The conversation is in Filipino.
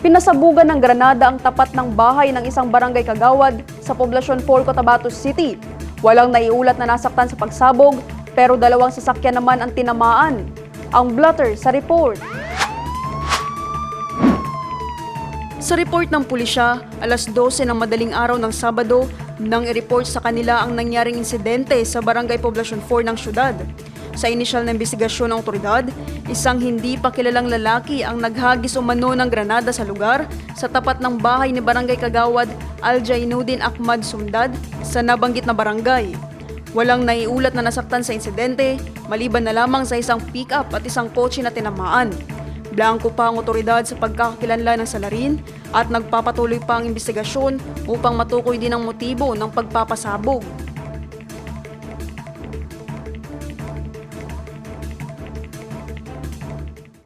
Pinasabugan ng granada ang tapat ng bahay ng isang barangay kagawad sa poblasyon 4 Cotabato City. Walang naiulat na nasaktan sa pagsabog, pero dalawang sasakyan naman ang tinamaan. Ang blotter sa report. Sa report ng pulisya, alas 12 ng madaling araw ng Sabado, nang i-report sa kanila ang nangyaring insidente sa Barangay Poblasyon 4 ng syudad. Sa inisyal na investigasyon ng otoridad, isang hindi pa kilalang lalaki ang naghagis umano ng granada sa lugar sa tapat ng bahay ni Barangay Kagawad Aljainuddin Ahmad Sumdad sa nabanggit na barangay. Walang naiulat na nasaktan sa insidente, maliban na lamang sa isang pick-up at isang kotse na tinamaan. Blanco pa ang otoridad sa pagkakakilanlan ng salarin at nagpapatuloy pa ang investigasyon upang matukoy din ang motibo ng pagpapasabog.